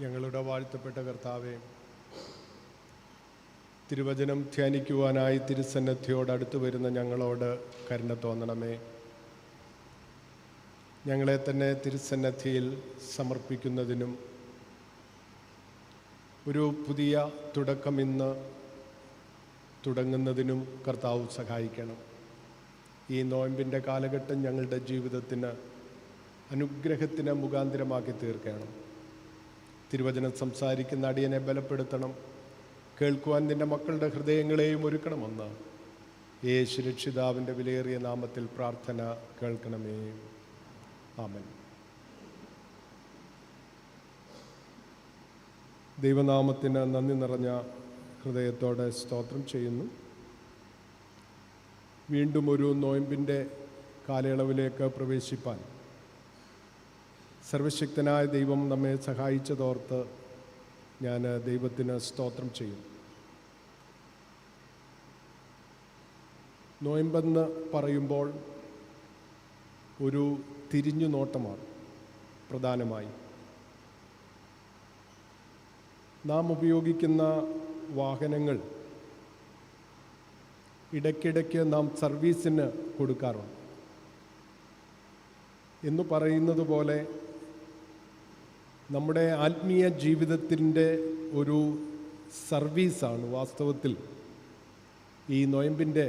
ഞങ്ങളുടെ വാഴ്ത്തപ്പെട്ട കർത്താവെ തിരുവചനം ധ്യാനിക്കുവാനായി തിരുസന്നദ്ധിയോട് അടുത്തു വരുന്ന ഞങ്ങളോട് കരുണ തോന്നണമേ. ഞങ്ങളെ തന്നെ തിരുസന്നദ്ധിയിൽ സമർപ്പിക്കുന്നതിനും ഒരു പുതിയ തുടക്കം ഇന്ന് തുടങ്ങുന്നതിനും കർത്താവ് സഹായിക്കണം. ഈ നോയമ്പിന്റെ കാലഘട്ടം ഞങ്ങളുടെ ജീവിതത്തിന് അനുഗ്രഹത്തിന് മുഖാന്തരമാക്കി തീർക്കണം. തിരുവചനം സംസാരിക്കുന്ന അടിയനെ ബലപ്പെടുത്തണം. കേൾക്കുവാൻ നിന്റെ മക്കളുടെ ഹൃദയങ്ങളെയും ഒരുക്കണമെന്ന് യേശു രക്ഷിതാവിന്റെ വിലയേറിയ നാമത്തിൽ പ്രാർത്ഥന കേൾക്കണമേ. ആമൻ. ദൈവനാമത്തിന് നന്ദി നിറഞ്ഞ ഹൃദയത്തോടെ സ്തോത്രം ചെയ്യുന്നു. വീണ്ടും ഒരു നോയമ്പിന്റെ കാലയളവിലേക്ക് പ്രവേശിപ്പാൻ സർവശക്തനായ ദൈവം നമ്മെ സഹായിച്ചതോർത്ത് ഞാൻ ദൈവത്തിന് സ്തോത്രം ചെയ്യും. നോയമ്പെന്ന് പറയുമ്പോൾ ഒരു തിരിഞ്ഞു നോട്ടമാണ് പ്രധാനമായി. നാം ഉപയോഗിക്കുന്ന വാഹനങ്ങൾ ഇടയ്ക്കിടയ്ക്ക് നാം സർവീസിന് കൊടുക്കാറുണ്ട്. എന്ന് പറയുന്നത് പോലെ നമ്മുടെ ആത്മീയ ജീവിതത്തിന്റെ ഒരു സർവീസാണ് വാസ്തവത്തിൽ ഈ നൊയമ്പിന്റെ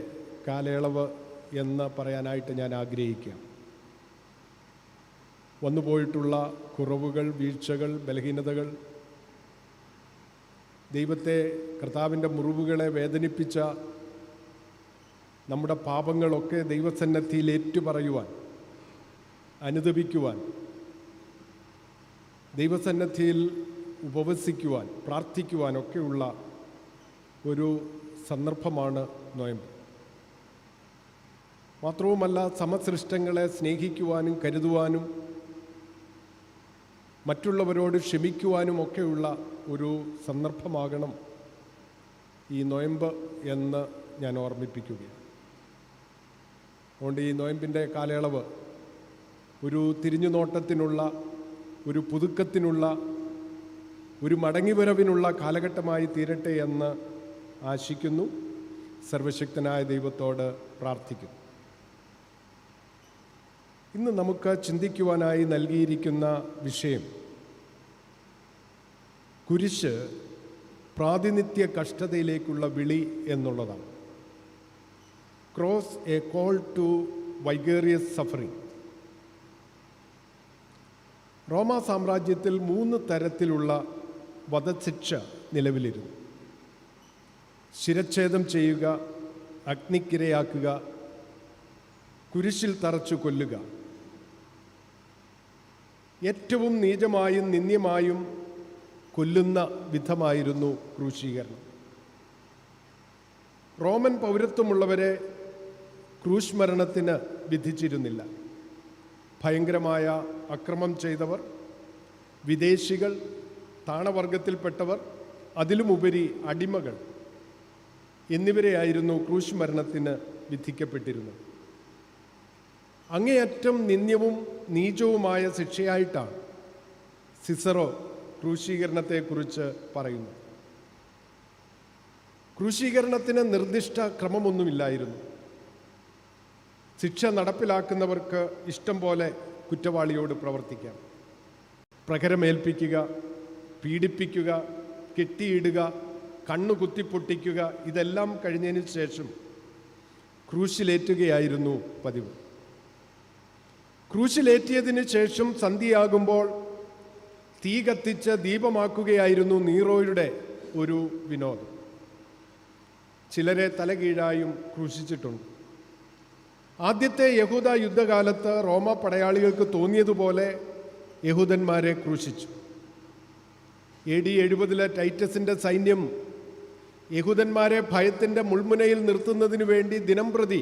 കാലയളവ് എന്ന് പറയാനായിട്ട് ഞാൻ ആഗ്രഹിക്കാം വന്നുപോയിട്ടുള്ള കുറവുകൾ വീഴ്ചകൾ ബലഹീനതകൾ ദൈവത്തെ കർത്താവിന്റെ മുറിവുകളെ വേദനിപ്പിച്ച നമ്മുടെ പാപങ്ങളൊക്കെ ദൈവസന്നദ്ധിയിൽ ഏറ്റുപറയുവാൻ അനുദപിക്കുവാൻ ദൈവസന്നദ്ധിയിൽ ഉപവസിക്കുവാൻ പ്രാർത്ഥിക്കുവാനൊക്കെയുള്ള ഒരു സന്ദർഭമാണ് നോയമ്പ്. മാത്രവുമല്ല സമസൃഷ്ടങ്ങളെ സ്നേഹിക്കുവാനും കരുതുവാനും മറ്റുള്ളവരോട് ക്ഷമിക്കുവാനും ഒക്കെയുള്ള ഒരു സന്ദർഭമാകണം ഈ നോയമ്പ് എന്ന് ഞാൻ ഓർമ്മിപ്പിക്കുകയാണ്. അതുകൊണ്ട് ഈ നോയമ്പിന്റെ കാലയളവ് ഒരു തിരിഞ്ഞുനോട്ടത്തിനുള്ള ഒരു പുതുക്കത്തിനുള്ള ഒരു മടങ്ങിവരവിനുള്ള കാലഘട്ടമായി തീരട്ടെ എന്ന് ആശിക്കുന്നു. സർവശക്തനായ ദൈവത്തോട് പ്രാർത്ഥിക്കുന്നു. ഇന്ന് നമുക്ക് ചിന്തിക്കുവാനായി നൽകിയിരിക്കുന്ന വിഷയം കുരിശ് പ്രാതിനിധ്യ കഷ്ടതയിലേക്കുള്ള വിളി എന്നുള്ളതാണ്. Cross a call to vicarious suffering റോമ സാമ്രാജ്യത്തിൽ മൂന്ന് തരത്തിലുള്ള വധശിക്ഷ നിലവിലിരുന്നു. ശിരച്ഛേദം ചെയ്യുക അഗ്നിക്കിരയാക്കുക കുരിശിൽ തറച്ചു കൊല്ലുക. ഏറ്റവും നീചമായും നിന്ദ്യമായും കൊല്ലുന്ന വിധമായിരുന്നു ക്രൂശീകരണം. റോമൻ പൗരത്വമുള്ളവരെ ക്രൂശ്മരണത്തിന് വിധിച്ചിരുന്നില്ല. ഭയങ്കരമായ അക്രമം ചെയ്തവർ വിദേശികൾ താണവർഗത്തിൽപ്പെട്ടവർ അതിലുമുപരി അടിമകൾ എന്നിവരെയായിരുന്നു ക്രൂശ് മരണത്തിന് വിധിക്കപ്പെട്ടിരുന്നത്. അങ്ങേയറ്റം നിന്ദ്യവും നീചവുമായ ശിക്ഷയായിട്ടാണ് സിസറോ ക്രൂശീകരണത്തെക്കുറിച്ച് പറയുന്നു ക്രൂശീകരണത്തിന് നിർദ്ദിഷ്ട ക്രമമൊന്നുമില്ലായിരുന്നു. ശിക്ഷ നടപ്പിലാക്കുന്നവർക്ക് ഇഷ്ടം പോലെ കുറ്റവാളിയോട് പ്രവർത്തിക്കാം. പ്രകരമേൽപ്പിക്കുക പീഡിപ്പിക്കുക കെട്ടിയിടുക കണ്ണു കുത്തിപ്പൊട്ടിക്കുക ഇതെല്ലാം കഴിഞ്ഞതിന് ശേഷം ക്രൂശിലേറ്റുകയായിരുന്നു പതിവ്. ക്രൂശിലേറ്റിയതിന് ശേഷം സന്ധിയാകുമ്പോൾ തീ കത്തിച്ച് ദീപമാക്കുകയായിരുന്നു നീറോയുടെ ഒരു വിനോദം. ചിലരെ തലകീഴായും ക്രൂശിച്ചിട്ടുണ്ട്. ആദ്യത്തെ യഹൂദ യുദ്ധകാലത്ത് റോമ പടയാളികൾക്ക് തോന്നിയതുപോലെ യഹൂദന്മാരെ ക്രൂശിച്ചു. എ ഡി എഴുപതിലെ ടൈറ്റസിന്റെ സൈന്യം യഹൂദന്മാരെ ഭയത്തിന്റെ മുൾമുനയിൽ നിർത്തുന്നതിനു വേണ്ടി ദിനംപ്രതി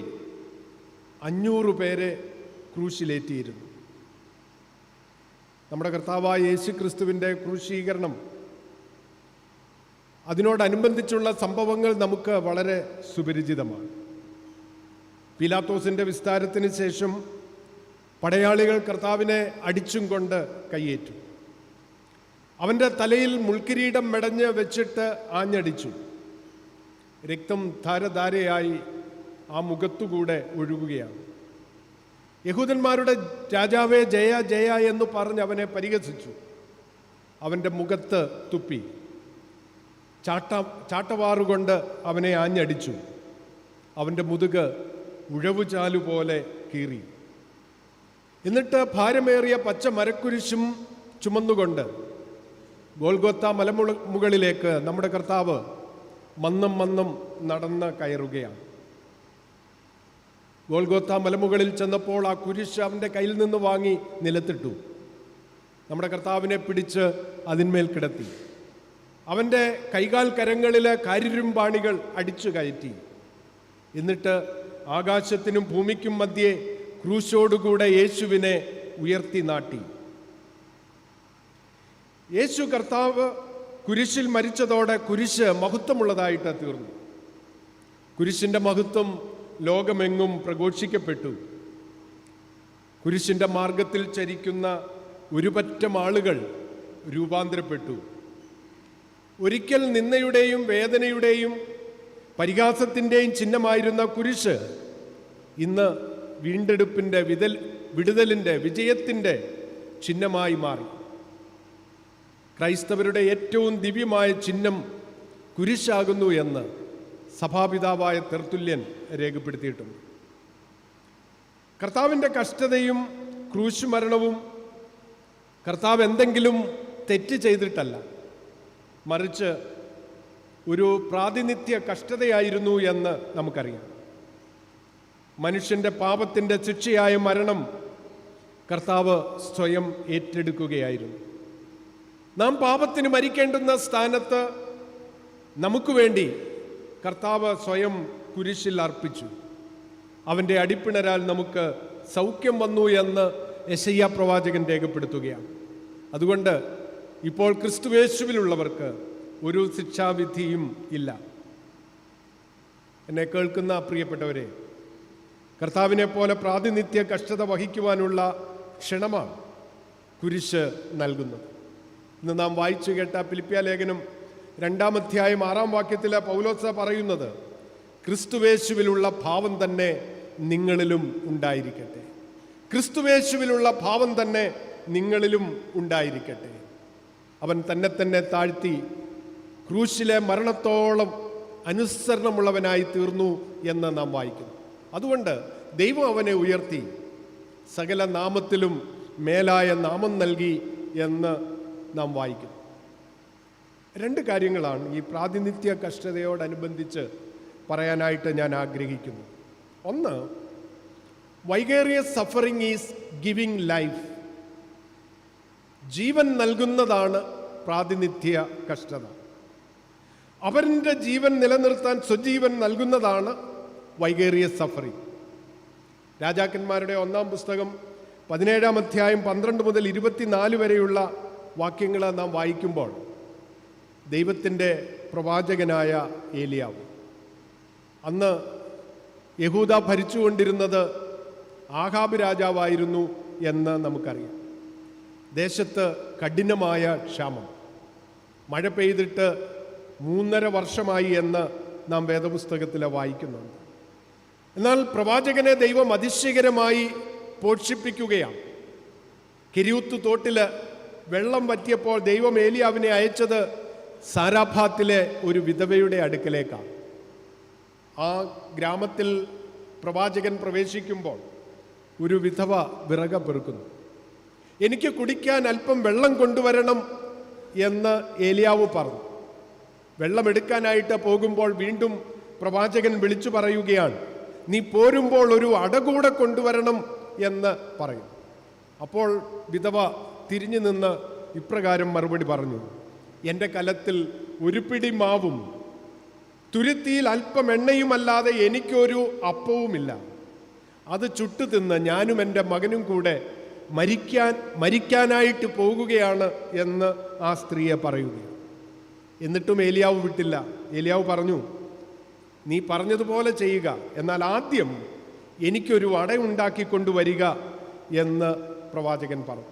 അഞ്ഞൂറ് പേരെ ക്രൂശിലേറ്റിയിരുന്നു. നമ്മുടെ കർത്താവായ യേശു ക്രിസ്തുവിന്റെ ക്രൂശീകരണം അതിനോടനുബന്ധിച്ചുള്ള സംഭവങ്ങൾ നമുക്ക് വളരെ സുപരിചിതമാണ്. പിലാത്തോസിന്റെ വിസ്താരത്തിന് ശേഷം പടയാളികൾ കർത്താവിനെ അടിച്ചും കൊണ്ട് കയ്യേറ്റു. അവന്റെ തലയിൽ മുൾക്കിരീടം മെടഞ്ഞ് വെച്ചിട്ട് ആഞ്ഞടിച്ചു. രക്തം ധാരധാരയായി ആ മുഖത്തുകൂടെ ഒഴുകുകയാണ്. യഹൂദന്മാരുടെ രാജാവേ ജയ ജയ എന്ന് പറഞ്ഞ് അവനെ പരിഹസിച്ചു. അവന്റെ മുഖത്ത് തുപ്പി. ചാട്ട ചാട്ടവാറുകൊണ്ട് അവനെ ആഞ്ഞടിച്ചു. അവന്റെ മുതുക് ഉഴവുചാലു പോലെ കീറി. എന്നിട്ട് ഭാരമേറിയ പച്ച മരക്കുരിശും ചുമന്നുകൊണ്ട് ഗോൽഗോത്ത മലമുള മുകളിലേക്ക് നമ്മുടെ കർത്താവ് മന്നം മന്നം നടന്ന് കയറുകയാണ്. ഗോൽഗോത്ത മലമുകളിൽ ചെന്നപ്പോൾ ആ കുരിശ് അവന്റെ കയ്യിൽ നിന്ന് വാങ്ങി നിലത്തിട്ടു. നമ്മുടെ കർത്താവിനെ പിടിച്ച് അതിന്മേൽ കിടത്തി. അവന്റെ കൈകാൽ കരങ്ങളിലെ കരിരുമ്പാണികൾ അടിച്ചു കയറ്റി. എന്നിട്ട് ആകാശത്തിനും ഭൂമിക്കും മധ്യേ ക്രൂശോടുകൂടെ യേശുവിനെ ഉയർത്തി നാട്ടി. യേശു കർത്താവ് കുരിശിൽ മരിച്ചതോടെ കുരിശ് മഹത്വമുള്ളതായിട്ട് തീർന്നു. കുരിശിന്റെ മഹത്വം ലോകമെങ്ങും പ്രഘോഷിക്കപ്പെട്ടു. കുരിശിന്റെ മാർഗത്തിൽ ചരിക്കുന്ന ഒരുപറ്റം ആളുകൾ രൂപാന്തരപ്പെട്ടു. ഒരിക്കൽ നിന്നയുടെയും വേദനയുടെയും പരിഹാസത്തിന്റെയും ചിഹ്നമായിരുന്ന കുരിശ് ഇന്ന് വീണ്ടെടുപ്പിന്റെ വിതൽ വിടുതലിന്റെ വിജയത്തിന്റെ ചിഹ്നമായി മാറി. ക്രൈസ്തവരുടെ ഏറ്റവും ദിവ്യമായ ചിഹ്നം കുരിശാകുന്നു എന്ന് സഭാപിതാവായ തെർത്തുല്യൻ രേഖപ്പെടുത്തിയിട്ടുണ്ട്. കർത്താവിന്റെ കഷ്ടതയും ക്രൂശുമരണവും കർത്താവ് എന്തെങ്കിലും തെറ്റ് ചെയ്തിട്ടല്ല മറിച്ച് ഒരു പ്രാതിനിധ്യ കഷ്ടതയായിരുന്നു എന്ന് നമുക്കറിയാം. മനുഷ്യന്റെ പാപത്തിന്റെ ശിക്ഷയായ മരണം കർത്താവ് സ്വയം ഏറ്റെടുക്കുകയായിരുന്നു. നാം പാപത്തിന് മരിക്കേണ്ടുന്ന സ്ഥാനത്ത് നമുക്ക് വേണ്ടി കർത്താവ് സ്വയം കുരിശിൽ അർപ്പിച്ചു. അവന്റെ അടിപ്പിണരാൽ നമുക്ക് സൗഖ്യം വന്നു എന്ന് യശയ്യ പ്രവാചകൻ രേഖപ്പെടുത്തുകയാണ്. അതുകൊണ്ട് ഇപ്പോൾ ക്രിസ്തുവേശുവിലുള്ളവർക്ക് ഒരു ശിക്ഷാവിധിയും ഇല്ല. എന്നെ കേൾക്കുന്ന പ്രിയപ്പെട്ടവരെ കർത്താവിനെ പോലെ പ്രാതിനിധ്യ കഷ്ടത വഹിക്കുവാനുള്ള ക്ഷണമാണ് കുരിശ് നൽകുന്നത്. ഇന്ന് നാം വായിച്ചു കേട്ട പിലിപ്പിയ ലേഖനം രണ്ടാം അധ്യായം ആറാം വാക്യത്തിലെ പൗലോസ പറയുന്നത് ക്രിസ്തുവേശുവിലുള്ള ഭാവം തന്നെ നിങ്ങളിലും ഉണ്ടായിരിക്കട്ടെ. ക്രിസ്തുവേശുവിലുള്ള ഭാവം തന്നെ നിങ്ങളിലും ഉണ്ടായിരിക്കട്ടെ. അവൻ തന്നെ തന്നെ താഴ്ത്തി ക്രൂശിലെ മരണത്തോളം അനുസരണമുള്ളവനായി തീർന്നു എന്ന് നാം വായിക്കുന്നു. അതുകൊണ്ട് ദൈവം അവനെ ഉയർത്തി സകല നാമത്തിലും മേലായ നാമം നൽകി എന്ന് നാം വായിക്കുന്നു. രണ്ട് കാര്യങ്ങളാണ് ഈ പ്രാതിനിധ്യ കഷ്ടതയോടനുബന്ധിച്ച് പറയാനായിട്ട് ഞാൻ ആഗ്രഹിക്കുന്നു. ഒന്ന് vicarious suffering is giving life ജീവൻ നൽകുന്നതാണ് പ്രാതിനിധ്യ കഷ്ടത. അവന്റെ ജീവൻ നിലനിർത്താൻ സ്വജീവൻ നൽകുന്നതാണ് വൈകേറിയ സഫറിങ് രാജാക്കന്മാരുടെ ഒന്നാം പുസ്തകം പതിനേഴാം അധ്യായം പന്ത്രണ്ട് മുതൽ ഇരുപത്തിനാല് വരെയുള്ള വാക്യങ്ങൾ നാം വായിക്കുമ്പോൾ ദൈവത്തിന്റെ പ്രവാചകനായ ഏലിയാവ്. അന്ന് യഹൂദ ഭരിച്ചുകൊണ്ടിരുന്നത് ആഹാബ് രാജാവായിരുന്നു എന്ന് നമുക്കറിയാം. ദേശത്ത് കഠിനമായ ക്ഷാമം. മഴ പെയ്തിട്ട് മൂന്നര വർഷമായി എന്ന് നാം വേദപുസ്തകത്തിൽ വായിക്കുന്നുണ്ട്. എന്നാൽ പ്രവാചകനെ ദൈവം അതിശയകരമായി പോഷിപ്പിക്കുകയാണ്. കിരിയൂത്ത് തോട്ടിൽ വെള്ളം പറ്റിയപ്പോൾ ദൈവം ഏലിയാവിനെ അയച്ചത് സാരാഭാത്തിലെ ഒരു വിധവയുടെ അടുക്കലേക്കാണ്. ആ ഗ്രാമത്തിൽ പ്രവാചകൻ പ്രവേശിക്കുമ്പോൾ ഒരു വിധവ വിറക പെറുക്കുന്നു. എനിക്ക് കുടിക്കാൻ അല്പം വെള്ളം കൊണ്ടുവരണം എന്ന് ഏലിയാവ് പറഞ്ഞു. വെള്ളമെടുക്കാനായിട്ട് പോകുമ്പോൾ വീണ്ടും പ്രവാചകൻ വിളിച്ചു പറയുകയാണ് നീ പോരുമ്പോൾ ഒരു അടകൂടെ കൊണ്ടുവരണം എന്ന് പറയും. അപ്പോൾ വിധവ തിരിഞ്ഞു നിന്ന് ഇപ്രകാരം മറുപടി പറഞ്ഞു എന്റെ കലത്തിൽ ഒരു പിടി മാവും തുരുത്തിയിൽ അല്പം എണ്ണയുമല്ലാതെ എനിക്കൊരു അപ്പവുമില്ല. അത് ചുട്ടു തിന്ന് ഞാനും എന്റെ മകനും കൂടെ മരിക്കാൻ മരിക്കാനായിട്ട് പോകുകയാണ് എന്ന് ആ സ്ത്രീയെ പറയുകയാണ്. എന്നിട്ടും ഏലിയാവ് വിട്ടില്ല. ഏലിയാവ് പറഞ്ഞു നീ പറഞ്ഞതുപോലെ ചെയ്യുക. എന്നാൽ ആദ്യം എനിക്കൊരു അടയുണ്ടാക്കി കൊണ്ടുവരിക എന്ന് പ്രവാചകൻ പറഞ്ഞു.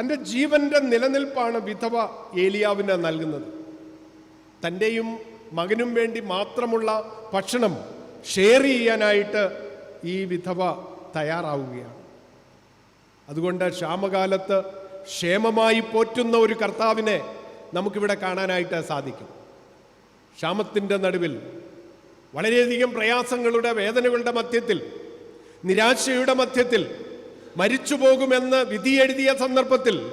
തന്റെ ജീവന്റെ നിലനിൽപ്പാണ് വിധവ ഏലിയാവിന് നൽകുന്നത്. തന്റെയും മകനും വേണ്ടി മാത്രമുള്ള ഭക്ഷണം ഷെയർ ചെയ്യാനായിട്ട് ഈ വിധവ തയ്യാറാവുകയാണ്. അതുകൊണ്ട് ക്ഷാമകാലത്ത് ക്ഷേമമായി പോറ്റുന്ന ഒരു കർത്താവിനെ നമുക്കിവിടെ കാണാനായിട്ട് സാധിക്കും. ക്ഷാമത്തിന്റെ നടുവിൽ വളരെയധികം പ്രയാസങ്ങളുടെ വേദനകളുടെ മധ്യത്തിൽ നിരാശയുടെ മധ്യത്തിൽ മരിച്ചു പോകുമെന്ന് വിധിയെഴുതിയ സന്ദർഭത്തിൽ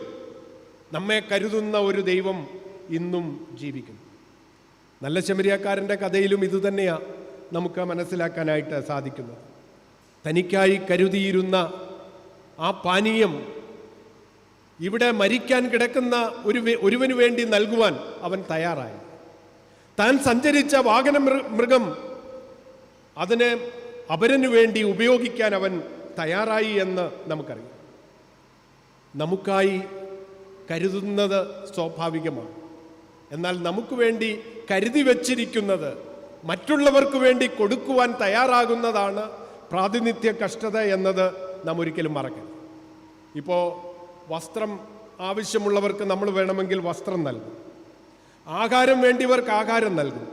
നമ്മെ കരുതുന്ന ഒരു ദൈവം ഇന്നും ജീവിക്കുന്നു നല്ല ശമരിയാക്കാരന്റെ കഥയിലും ഇതുതന്നെയാണ് നമുക്ക് മനസ്സിലാക്കാനായിട്ട് സാധിക്കുന്നത്. തനിക്കായി കരുതിയിരുന്ന ആ പാനീയം ഇവിടെ മരിക്കാൻ കിടക്കുന്ന ഒരു ഒരുവനു വേണ്ടി നൽകുവാൻ അവൻ തയ്യാറായി. താൻ സഞ്ചരിച്ച വാഹന മൃഗം അതിനെ അവരനു വേണ്ടി ഉപയോഗിക്കാൻ അവൻ തയ്യാറായി എന്ന് നമുക്കറിയാം. നമുക്കായി കരുതുന്നത് സ്വാഭാവികമാണ്. എന്നാൽ നമുക്ക് വേണ്ടി കരുതി വച്ചിരിക്കുന്നത് മറ്റുള്ളവർക്ക് വേണ്ടി കൊടുക്കുവാൻ തയ്യാറാകുന്നതാണ് പ്രാതിനിധ്യ കഷ്ടത എന്നത് നാം ഒരിക്കലും മറക്കരുത്. ഇപ്പോൾ വസ്ത്രം ആവശ്യമുള്ളവർക്ക് നമ്മൾ വേണമെങ്കിൽ വസ്ത്രം നൽകും. ആഹാരം വേണ്ടിയവർക്ക് ആഹാരം നൽകും.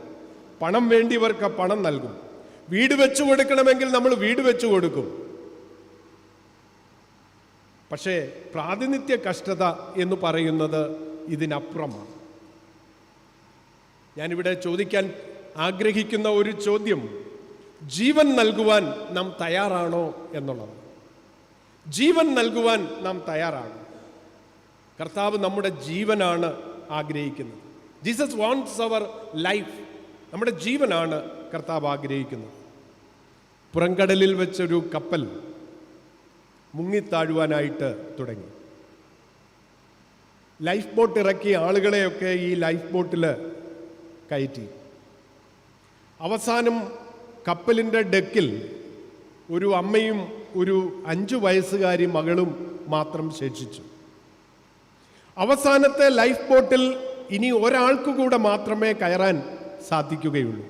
പണം വേണ്ടിയവർക്ക് പണം നൽകും. വീട് വെച്ചു കൊടുക്കണമെങ്കിൽ നമ്മൾ വീട് വെച്ചു കൊടുക്കും. പക്ഷേ പ്രാതിനിധ്യ കഷ്ടത എന്ന് പറയുന്നത് ഇതിനപ്പുറമാണ്. ഞാനിവിടെ ചോദിക്കാൻ ആഗ്രഹിക്കുന്ന ഒരു ചോദ്യം ജീവൻ നൽകുവാൻ നാം തയ്യാറാണോ എന്നുള്ളത് ജീവൻ നൽകുവാൻ നാം തയ്യാറാണ്. കർത്താവ് നമ്മുടെ ജീവനാണ് ആഗ്രഹിക്കുന്നത്. ജീസസ് വാണ്ട്സ് അവർ ലൈഫ് നമ്മുടെ ജീവനാണ് കർത്താവ് ആഗ്രഹിക്കുന്നത്. പുറംകടലിൽ വെച്ചൊരു കപ്പൽ മുങ്ങിത്താഴുവാനായിട്ട് തുടങ്ങി. ലൈഫ് ബോട്ട് ഇറക്കി ആളുകളെയൊക്കെ ഈ ലൈഫ് ബോട്ടിൽ കയറ്റി. അവസാനം കപ്പലിന്റെ ഡെക്കിൽ ഒരു അമ്മയും ഒരു അഞ്ചു വയസ്സുകാരി മകളും മാത്രം ശേഷിച്ചു. അവസാനത്തെ ലൈഫ് ബോട്ടിൽ ഇനി ഒരാൾക്ക് കൂടെ മാത്രമേ കയറാൻ സാധിക്കുകയുള്ളൂ.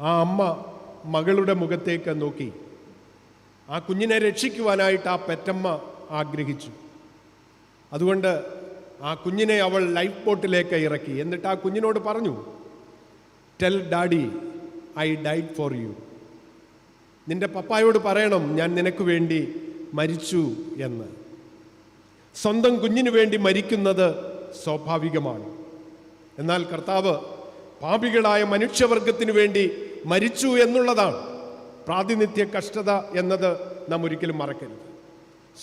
ആ അമ്മ മകളുടെ മുഖത്തേക്ക് നോക്കി. ആ കുഞ്ഞിനെ രക്ഷിക്കുവാനായിട്ട് ആ പെറ്റമ്മ ആഗ്രഹിച്ചു. അതുകൊണ്ട് ആ കുഞ്ഞിനെ അവൾ ലൈഫ് ബോട്ടിലേക്ക് ഇറക്കി. എന്നിട്ട് ആ കുഞ്ഞിനോട് പറഞ്ഞു tell daddy I died for you നിന്റെ പപ്പായോട് പറയണം ഞാൻ നിനക്ക് വേണ്ടി മരിച്ചു എന്ന്. സ്വന്തം കുഞ്ഞിനു വേണ്ടി മരിക്കുന്നത് സ്വാഭാവികമാണ്. എന്നാൽ കർത്താവ് പാപികളായ മനുഷ്യവർഗത്തിനു വേണ്ടി മരിച്ചു എന്നുള്ളതാണ് പ്രാതിനിധ്യ കഷ്ടത എന്നത് നാം ഒരിക്കലും മറക്കരുത്.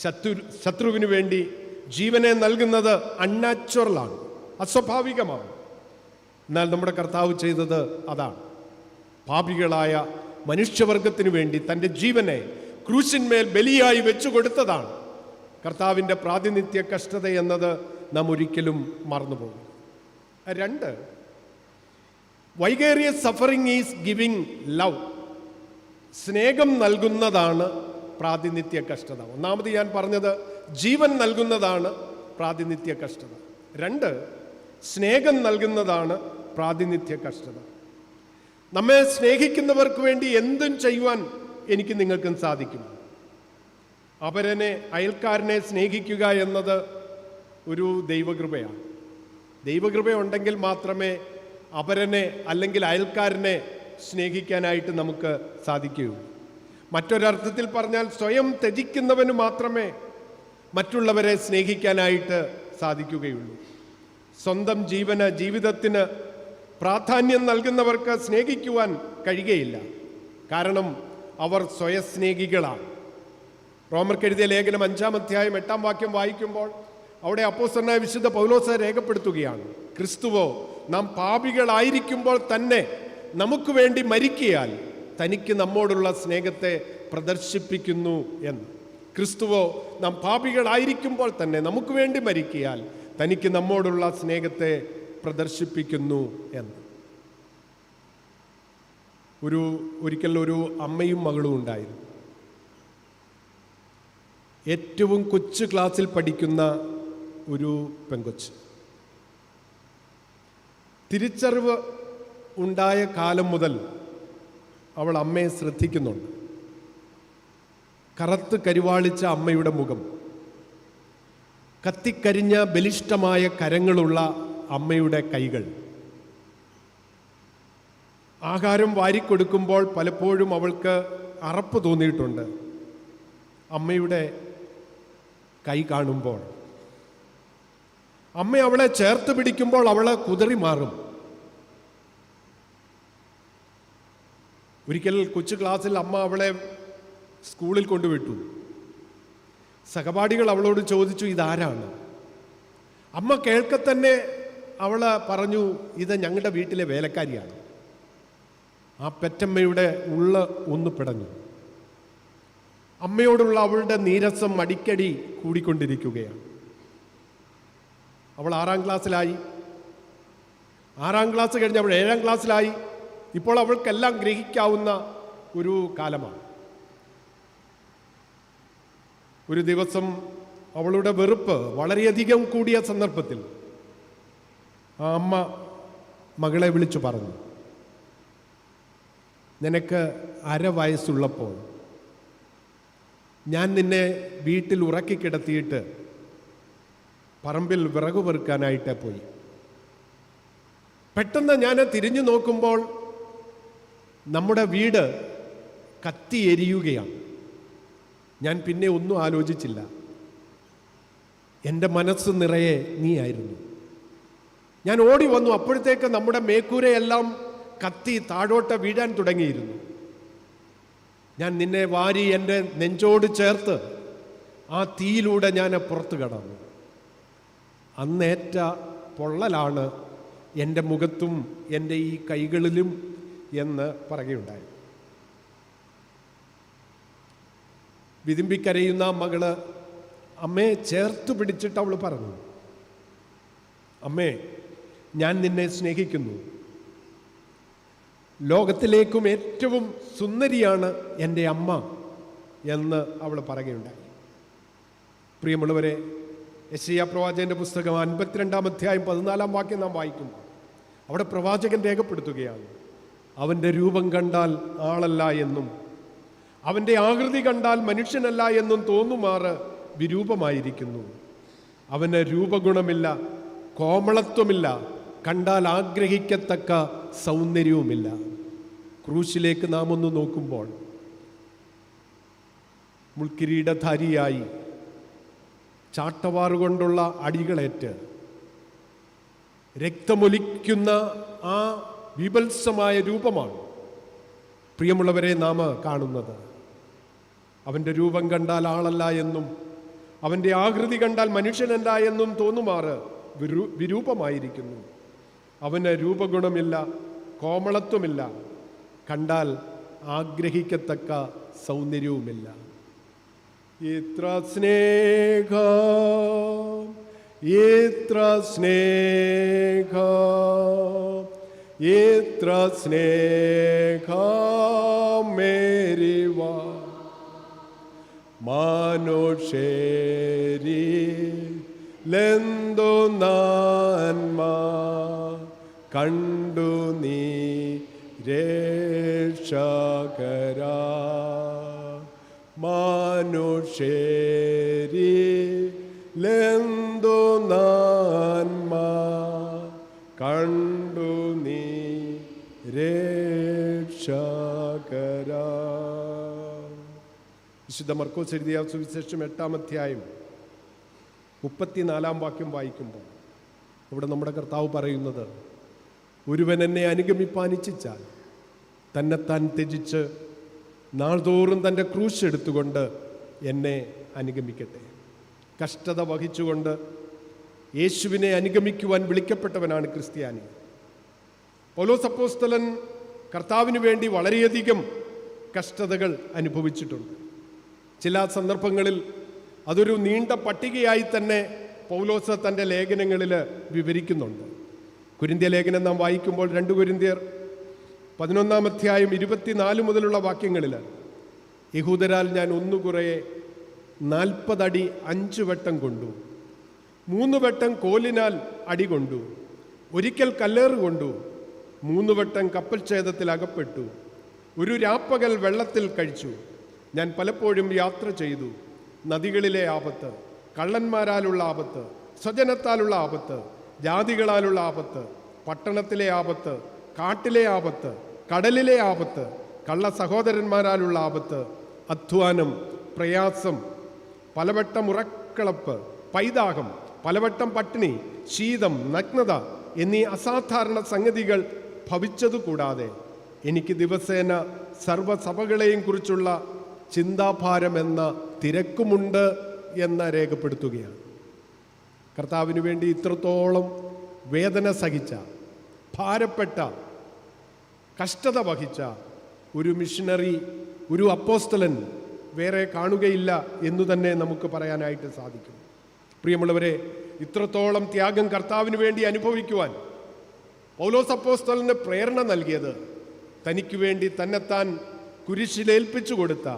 ശത്രു ശത്രുവിനു വേണ്ടി ജീവനെ നൽകുന്നത് അൺനാച്ചുറലാണ് അസ്വാഭാവികമാണ്. എന്നാൽ നമ്മുടെ കർത്താവ് ചെയ്തത് അതാണ്. പാപികളായ മനുഷ്യവർഗത്തിനു വേണ്ടി തന്റെ ജീവനെ ക്രൂശിന്മേൽ ബലിയായി വെച്ചു കൊടുത്തതാണ് കർത്താവിന്റെ പ്രാതിനിധ്യ കഷ്ടത എന്നത് നാം ഒരിക്കലും മറന്നുപോകും. രണ്ട് vicarious suffering is giving love സ്നേഹം നൽകുന്നതാണ് പ്രാതിനിധ്യ കഷ്ടത. ഒന്നാമത് ഞാൻ പറഞ്ഞത് ജീവൻ നൽകുന്നതാണ് പ്രാതിനിധ്യ കഷ്ടത. രണ്ട് സ്നേഹം നൽകുന്നതാണ് പ്രാതിനിധ്യ കഷ്ടത. നമ്മെ സ്നേഹിക്കുന്നവർക്ക് വേണ്ടി എന്തും ചെയ്യുവാൻ എനിക്ക് നിങ്ങൾക്കും സാധിക്കും അവരനെ അയൽക്കാരനെ സ്നേഹിക്കുക എന്നത് ഒരു ദൈവകൃപയാണ്. ദൈവകൃപ ഉണ്ടെങ്കിൽ മാത്രമേ അപരനെ അല്ലെങ്കിൽ അയൽക്കാരനെ സ്നേഹിക്കാനായിട്ട് നമുക്ക് സാധിക്കുകയുള്ളൂ. മറ്റൊരർത്ഥത്തിൽ പറഞ്ഞാൽ സ്വയം ത്യജിക്കുന്നവന് മാത്രമേ മറ്റുള്ളവരെ സ്നേഹിക്കാനായിട്ട് സാധിക്കുകയുള്ളൂ. സ്വന്തം ജീവന് ജീവിതത്തിന് പ്രാധാന്യം നൽകുന്നവർക്ക് സ്നേഹിക്കുവാൻ കഴിയുകയില്ല. കാരണം അവർ സ്വയസ്നേഹികളാണ്. റോമർക്ക് എഴുതിയ ലേഖനം അഞ്ചാം അധ്യായം എട്ടാം വാക്യം വായിക്കുമ്പോൾ അവിടെ അപ്പോസ്തലനായ വിശുദ്ധ പൗലോസ രേഖപ്പെടുത്തുകയാണ് ക്രിസ്തുവോ നാം പാപികളായിരിക്കുമ്പോൾ തന്നെ നമുക്ക് വേണ്ടി മരിക്കിയാൽ തനിക്ക് നമ്മോടുള്ള സ്നേഹത്തെ പ്രദർശിപ്പിക്കുന്നു എന്ന്. ക്രിസ്തുവോ നാം പാപികളായിരിക്കുമ്പോൾ തന്നെ നമുക്ക് വേണ്ടി മരിക്കിയാൽ തനിക്ക് നമ്മോടുള്ള സ്നേഹത്തെ പ്രദർശിപ്പിക്കുന്നു എന്ന്. ഒരു ഒരിക്കൽ ഒരു അമ്മയും മകളും ഉണ്ടായിരുന്നു. ഏറ്റവും കൊച്ചു ക്ലാസ്സിൽ പഠിക്കുന്ന ഒരു പെങ്കൊച്ച്. തിരിച്ചറിവ് ഉണ്ടായ കാലം മുതൽ അവൾ അമ്മയെ ശ്രദ്ധിക്കുന്നുണ്ട്. കറുത്ത് കരിവാളിച്ച അമ്മയുടെ മുഖം കത്തിക്കരിഞ്ഞ ബലിഷ്ടമായ കരങ്ങളുള്ള അമ്മയുടെ കൈകൾ. ആഹാരം വാരിക്കൊടുക്കുമ്പോൾ പലപ്പോഴും അവൾക്ക് അറപ്പ് തോന്നിയിട്ടുണ്ട്. അമ്മയുടെ കൈ കാണുമ്പോൾ. അമ്മ അവളെ ചേർത്ത് പിടിക്കുമ്പോൾ അവളെ കുതിറി മാറും. ഒരിക്കൽ കൊച്ചു ക്ലാസ്സിൽ അമ്മ അവളെ സ്കൂളിൽ കൊണ്ടുവിട്ടു. സഹപാഠികൾ അവളോട് ചോദിച്ചു ഇതാരാണ്? അമ്മ കേൾക്കെ തന്നെ അവൾ പറഞ്ഞു ഇത് ഞങ്ങളുടെ വീട്ടിലെ വേലക്കാരിയാണ്. ആ പെറ്റമ്മയുടെ ഉള്ള ഒന്ന് പിടഞ്ഞു. അമ്മയോടുള്ള അവളുടെ നീരസം അടിക്കടി കൂടിക്കൊണ്ടിരിക്കുകയാണ്. അവൾ ആറാം ക്ലാസ്സിലായി. ആറാം ക്ലാസ് കഴിഞ്ഞ് അവൾ ഏഴാം ക്ലാസ്സിലായി. ഇപ്പോൾ അവൾക്കെല്ലാം ഗ്രഹിക്കാവുന്ന ഒരു കാലമാണ്. ഒരു ദിവസം അവളുടെ വെറുപ്പ് വളരെയധികം കൂടിയ സന്ദർഭത്തിൽ ആ അമ്മ മകളെ വിളിച്ചു പറഞ്ഞു നിനക്ക് അര വയസ്സുള്ളപ്പോൾ ഞാൻ നിന്നെ വീട്ടിൽ ഉറക്കി കിടത്തിയിട്ട് പറമ്പിൽ വിറക് പെറുക്കാനായിട്ട് പോയി. പെട്ടെന്ന് ഞാൻ തിരിഞ്ഞു നോക്കുമ്പോൾ നമ്മുടെ വീട് കത്തി എരിയുകയാണ്. ഞാൻ പിന്നെ ഒന്നും ആലോചിച്ചില്ല. എന്റെ മനസ്സ് നിറയെ നീയായിരുന്നു. ഞാൻ ഓടി വന്നു. അപ്പോഴത്തേക്ക് നമ്മുടെ മേക്കൂരയെല്ലാം കത്തി താഴോട്ട് വീഴാൻ തുടങ്ങിയിരുന്നു. ഞാൻ നിന്നെ വാരി എന്റെ നെഞ്ചോട് ചേർത്ത് ആ തീയിലൂടെ ഞാൻ പുറത്തു കടന്നു. അന്നേറ്റ പൊള്ളലാണ് എന്റെ മുഖത്തും എന്റെ ഈ കൈകളിലും എന്ന് പറയുകയുണ്ടായി. വിതുമ്പിക്കരയുന്ന മകൾ അമ്മയെ ചേർത്ത് പിടിച്ചിട്ട് അവൾ പറഞ്ഞു അമ്മേ ഞാൻ നിന്നെ സ്നേഹിക്കുന്നു. ലോകത്തിലേക്കും ഏറ്റവും സുന്ദരിയാണ് എന്റെ അമ്മ എന്ന് അവൾ പറയുകയുണ്ടായി. പ്രിയമുള്ളവരെ യശയ്യ പ്രവാചകന്റെ പുസ്തകം അൻപത്തിരണ്ടാം അധ്യായം പതിനാലാം വാക്യം നാം വായിക്കുന്നു. അവിടെ പ്രവാചകൻ രേഖപ്പെടുത്തുകയാണ് അവന്റെ രൂപം കണ്ടാൽ ആളല്ല എന്നും അവന്റെ ആകൃതി കണ്ടാൽ മനുഷ്യനല്ല എന്നും തോന്നുമാറ് വിരൂപമായിരിക്കുന്നു. അവന് രൂപഗുണമില്ല കോമളത്വമില്ല കണ്ടാൽ ആഗ്രഹിക്കത്തക്ക സൗന്ദര്യവുമില്ല. ക്രൂശിലേക്ക് നാം ഒന്ന് നോക്കുമ്പോൾ മുൾക്കിരീടധാരിയായി ചാട്ടവാറുകൊണ്ടുള്ള അടികളേറ്റ് രക്തമൊലിക്കുന്ന ആ വിപത്സമായ രൂപമാണ് പ്രിയമുള്ളവരെ നാം കാണുന്നത്. അവന്റെ രൂപം കണ്ടാൽ ആളല്ല എന്നും അവന്റെ ആകൃതി കണ്ടാൽ മനുഷ്യനല്ല എന്നും തോന്നുമാറ് വിരൂ വിരൂപമായിരിക്കുന്നു. അവന് രൂപഗുണമില്ല കോമളത്വമില്ല കണ്ടാൽ ആഗ്രഹിക്കത്തക്ക സൗന്ദര്യവുമില്ല. ഇത്ര സ്നേഹ ഇത്ര സ്നേഹ ഇത്ര സ്നേഹ മേരിവ മനുഷ്യരി ലെന്തു നന്മ കണ്ടു നീ രക്ഷകര. മനുഷ്യരി ലെന്തു നാൻമ കണ്ടു നീ രക്ഷകര. വിശുദ്ധ മർക്കോസ് എഴുതിയ സുവിശേഷം എട്ടാം അധ്യായം മുപ്പത്തിനാലാം വാക്യം വായിക്കുമ്പോൾ ഇവിടെ നമ്മുടെ കർത്താവ് പറയുന്നത് ഒരുവൻ എന്നെ അനുഗമിപ്പാൻ ഇച്ഛിച്ചാൽ തന്നെത്താൻ ത്യജിച്ച് നാൾതോറും തന്റെ ക്രൂശ് എടുത്തുകൊണ്ട് എന്നെ അനുഗമിക്കട്ടെ. കഷ്ടത വഹിച്ചുകൊണ്ട് യേശുവിനെ അനുഗമിക്കുവാൻ വിളിക്കപ്പെട്ടവനാണ് ക്രിസ്ത്യാനി. പൗലോസ് അപ്പോസ്തലൻ കർത്താവിന് വേണ്ടി വളരെയധികം കഷ്ടതകൾ അനുഭവിച്ചിട്ടുണ്ട്. ചില സന്ദർഭങ്ങളിൽ അതൊരു നീണ്ട പട്ടികയായി തന്നെ പൗലോസ് തന്റെ ലേഖനങ്ങളിൽ വിവരിക്കുന്നുണ്ട്. കുരിന്ത്യ ലേഖനം നാം വായിക്കുമ്പോൾ രണ്ട് കുരിന്തിയർ പതിനൊന്നാം അധ്യായം ഇരുപത്തിനാല് മുതലുള്ള വാക്യങ്ങളിൽ യഹൂദരാൽ ഞാൻ ഒന്നു കുറേ നാൽപ്പതടി അഞ്ച് വട്ടം കൊണ്ടു. മൂന്ന് വട്ടം കോലിനാൽ അടി കൊണ്ടു. ഒരിക്കൽ കല്ലേറ് കൊണ്ടു. മൂന്ന് വട്ടം കപ്പൽ ഛേദത്തിൽ അകപ്പെട്ടു. ഒരു രാപ്പകൽ വെള്ളത്തിൽ കഴിച്ചു. ഞാൻ പലപ്പോഴും യാത്ര ചെയ്തു. നദികളിലെ ആപത്ത് കള്ളന്മാരാലുള്ള ആപത്ത് സ്വജനത്താലുള്ള ആപത്ത് ജാതികളാലുള്ള ആപത്ത് പട്ടണത്തിലെ ആപത്ത് കാട്ടിലെ ആപത്ത് കടലിലെ ആപത്ത് കള്ള സഹോദരന്മാരാലുള്ള ആപത്ത് അധ്വാനം പ്രയാസം പലവട്ടം ഉറക്കളപ്പ് പൈതാഹം പലവട്ടം പട്ടിണി ശീതം നഗ്നത എന്നീ അസാധാരണ സംഗതികൾ ഭവിച്ചതുകൂടാതെ എനിക്ക് ദിവസേന സർവസഭകളെയും കുറിച്ചുള്ള ചിന്താഭാരമെന്ന തിരക്കുമുണ്ട് എന്ന് രേഖപ്പെടുത്തുകയാണ്. കർത്താവിന് വേണ്ടി ഇത്രത്തോളം വേദന സഹിച്ച ഭാരപ്പെട്ട കഷ്ടത വഹിച്ച ഒരു മിഷണറി ഒരു അപ്പോസ്തലൻ വേറെ കാണുകയില്ല എന്ന് തന്നെ നമുക്ക് പറയാനായിട്ട് സാധിക്കും. പ്രിയമുള്ളവരെ ഇത്രത്തോളം ത്യാഗം കർത്താവിന് വേണ്ടി അനുഭവിക്കുവാൻ പൗലോസ് അപ്പോസ്റ്റലിന് പ്രേരണ നൽകിയത് തനിക്ക് വേണ്ടി തന്നെത്താൻ കുരിശിലേൽപ്പിച്ചു കൊടുത്ത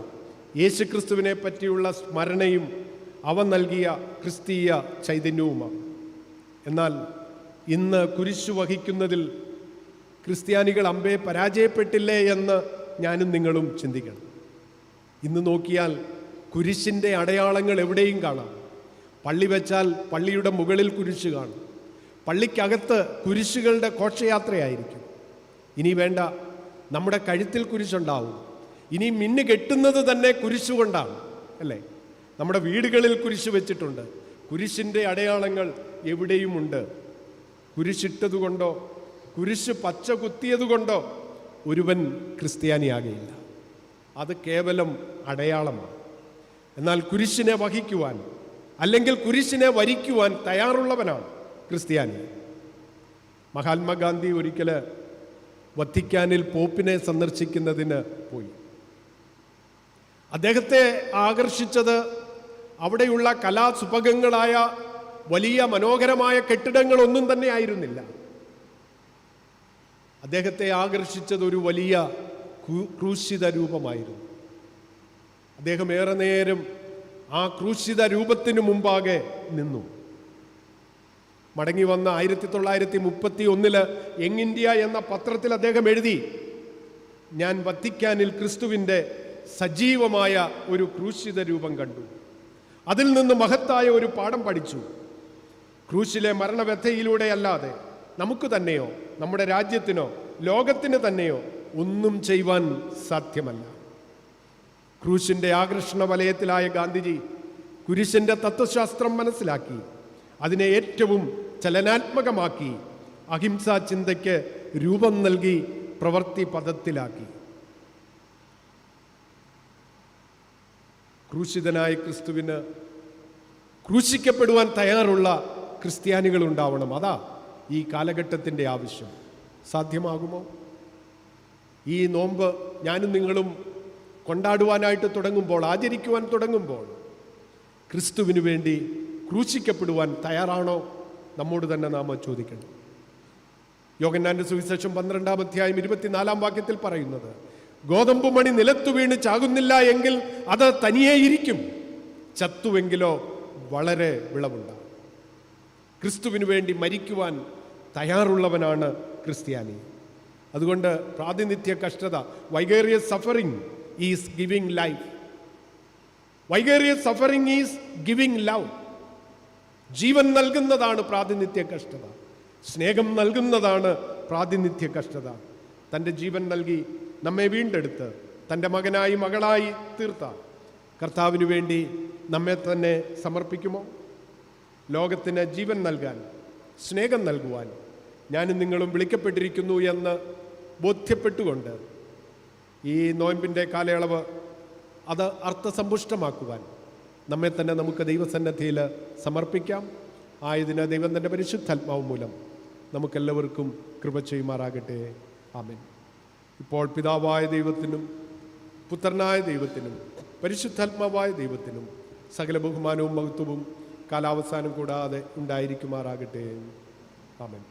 യേശുക്രിസ്തുവിനെ പറ്റിയുള്ള സ്മരണയും അവ നൽകിയ ക്രിസ്തീയ ചൈതന്യവുമാണ്. എന്നാൽ ഇന്ന് കുരിശു വഹിക്കുന്നതിൽ ക്രിസ്ത്യാനികൾ അമ്പയെ പരാജയപ്പെട്ടില്ലേ എന്ന് ഞാനും നിങ്ങളും ചിന്തിക്കണം. ഇന്ന് നോക്കിയാൽ കുരിശിന്റെ അടയാളങ്ങൾ എവിടെയും കാണാം. പള്ളി വെച്ചാൽ പള്ളിയുടെ മുകളിൽ കുരിശ് കാണും. പള്ളിക്കകത്ത് കുരിശുകളുടെ ഘോഷയാത്രയായിരിക്കും. ഇനി വേണ്ട നമ്മുടെ കഴുത്തിൽ കുരിശുണ്ടാവും. ഇനി മിന്നു കെട്ടുന്നത് തന്നെ കുരിശുകൊണ്ടാണ് അല്ലേ? നമ്മുടെ വീടുകളിൽ കുരിശ് വെച്ചിട്ടുണ്ട്. കുരിശിന്റെ അടയാളങ്ങൾ എവിടെയുമുണ്ട്? കുരിശിട്ടതുകൊണ്ടോ? കുരിശ് പച്ച കുത്തിയതുകൊണ്ടോ? ഒരുവൻ ക്രിസ്ത്യാനിയാകയില്ല. അത് കേവലം അടയാളമാണ്. എന്നാൽ കുരിശിനെ വഹിക്കുവാൻ അല്ലെങ്കിൽ കുരിശിനെ വരിക്കുവാൻ തയ്യാറുള്ളവനാണ് ക്രിസ്ത്യാനി. മഹാത്മാഗാന്ധി ഒരിക്കൽ വത്തിക്കാനിൽ പോപ്പിനെ സന്ദർശിക്കുന്നതിന് പോയി. അദ്ദേഹത്തെ ആകർഷിച്ചത് അവിടെയുള്ള കലാസുപകങ്ങളായ വലിയ മനോഹരമായ കെട്ടിടങ്ങളൊന്നും തന്നെ ആയിരുന്നില്ല. അദ്ദേഹത്തെ ആകർഷിച്ചത് ഒരു വലിയ ക്രൂശിത രൂപമായിരുന്നു. അദ്ദേഹം ഏറെ നേരം ആ ക്രൂശിത രൂപത്തിനു മുമ്പാകെ നിന്നു. മടങ്ങി വന്ന ആയിരത്തി തൊള്ളായിരത്തി മുപ്പത്തി ഒന്നിൽ യങ് ഇന്ത്യ എന്ന പത്രത്തിൽ അദ്ദേഹം എഴുതി ഞാൻ വത്തിക്കാനിൽ ക്രിസ്തുവിന്റെ സജീവമായ ഒരു ക്രൂശിത രൂപം കണ്ടു. അതിൽ നിന്ന് മഹത്തായ ഒരു പാഠം പഠിച്ചു. ക്രൂശിലെ മരണവ്യഥയിലൂടെ അല്ലാതെ നമുക്ക് തന്നെയോ നമ്മുടെ രാജ്യത്തിനോ ലോകത്തിന് തന്നെയോ ഒന്നും ചെയ്യുവാൻ സാധ്യമല്ല. ക്രൂശിന്റെ ആകർഷണ വലയത്തിലായ ഗാന്ധിജി കുരിശിന്റെ തത്വശാസ്ത്രം മനസ്സിലാക്കി അതിനെ ഏറ്റവും ചലനാത്മകമാക്കി അഹിംസാ ചിന്തയ്ക്ക് രൂപം നൽകി പ്രവൃത്തി പദത്തിലാക്കി ക്രൂശിതനായ ക്രിസ്തുവിന് ക്രൂശിക്കപ്പെടുവാൻ തയ്യാറുള്ള ക്രിസ്ത്യാനികൾ ഉണ്ടാവണം അതാ ഈ കാലഘട്ടത്തിന്റെ ആവശ്യം. സാധ്യമാകുമോ? ഈ നോമ്പ് ഞാനും നിങ്ങളും കൊണ്ടാടുവാനായിട്ട് തുടങ്ങുമ്പോൾ ആചരിക്കുവാൻ തുടങ്ങുമ്പോൾ ക്രിസ്തുവിന് വേണ്ടി ക്രൂശിക്കപ്പെടുവാൻ തയ്യാറാണോ? നമ്മോട് തന്നെ നാം ചോദിക്കണം. യോഗന്നാന്റെ സുവിശേഷം പന്ത്രണ്ടാം അധ്യായം ഇരുപത്തിനാലാം വാക്യത്തിൽ പറയുന്നത് ഗോതമ്പ് മണി നിലത്തു വീണ് ചാകുന്നില്ല എങ്കിൽ അത് തനിയേ ഇരിക്കും ചത്തുവെങ്കിലോ വളരെ വിളവുണ്ടാകും ക്രിസ്തുവിന് വേണ്ടി മരിക്കുവാൻ തയ്യാറുള്ളവനാണ് ക്രിസ്ത്യാനി. അതുകൊണ്ട് പ്രാതിനിധ്യ കഷ്ടത vicarious suffering is giving life vicarious suffering is giving love ജീവൻ നൽകുന്നതാണ് പ്രാതിനിധ്യ കഷ്ടത. സ്നേഹം നൽകുന്നതാണ് പ്രാതിനിധ്യ കഷ്ടത. തന്റെ ജീവൻ നൽകി നമ്മെ വീണ്ടെടുത്ത് തന്റെ മകനായി മകളായി തീർത്ത. കർത്താവിനു വേണ്ടി നമ്മെ തന്നെ സമർപ്പിക്കുമോ? ലോകത്തിന് ജീവൻ നൽകാൻ സ്നേഹം നൽകുവാൻ ഞാനും നിങ്ങളും വിളിക്കപ്പെട്ടിരിക്കുന്നു എന്ന് ബോധ്യപ്പെട്ടുകൊണ്ട് ഈ നോയമ്പിന്റെ കാലയളവ് അത് അർത്ഥസമ്പുഷ്ടമാക്കുവാൻ നമ്മെ തന്നെ നമുക്ക് ദൈവസന്നദ്ധിയിൽ സമർപ്പിക്കാം. ആയതിന് ദൈവം തന്റെ പരിശുദ്ധാത്മാവ് മൂലം നമുക്കെല്ലാവർക്കും കൃപ ചെയ്യുമാറാകട്ടെ. ആമേൻ. ഇപ്പോൾ പിതാവായ ദൈവത്തിനും പുത്രനായ ദൈവത്തിനും പരിശുദ്ധാത്മാവായ ദൈവത്തിനും സകല ബഹുമാനവും മഹത്വവും കാലാവസാനം കൂടാതെ ഉണ്ടായിരിക്കുമാറാകട്ടെ. ആമേൻ.